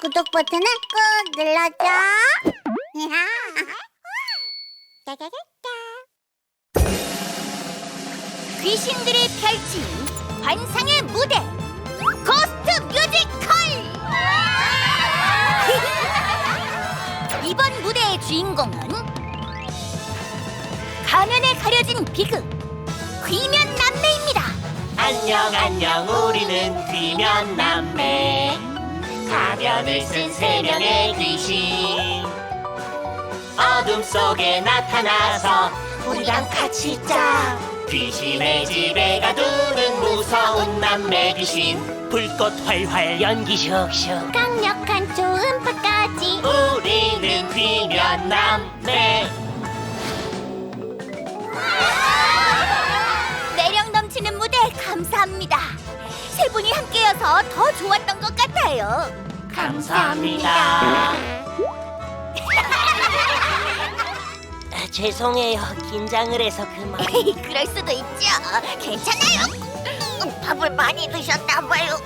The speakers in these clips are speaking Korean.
구독 버튼을 꾹 눌러줘. 짜자자자. 귀신들이 펼친 환상의 무대 고스트 뮤지컬 이번 무대의 주인공은 가면에 가려진 비극 귀면 남매입니다 안녕 안녕 우리는 귀면 남매 가면을 쓴 세 명의 귀신. 어둠 속에 나타나서 우리랑 같이 있자. 귀신의 집에 가두는 무서운 남매 귀신. 불꽃 활활 연기 슉슉 강력한 초음파까지. 우리는 귀면 남매. 매력 넘치는 무대 감사합니다. 세 분이 함께여서 더 좋았던 것 같아요 감사합니다 아, 죄송해요 긴장을 해서 그만 그럴 수도 있죠 괜찮아요 음, 밥을 많이 드셨나 봐요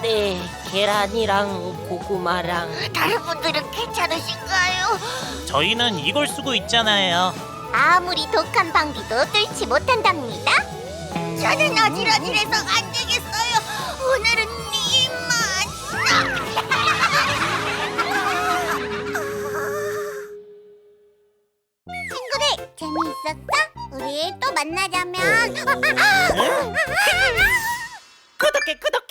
네, 계란이랑 고구마랑 다른 분들은 괜찮으신가요? 저희는 이걸 쓰고 있잖아요. 아무리 독한 방비도 뚫지 못한답니다. 저는 어질어질해서 안 되겠어요. 오늘은 재미있었어? 우리 또 만나자면. 구독해 구독해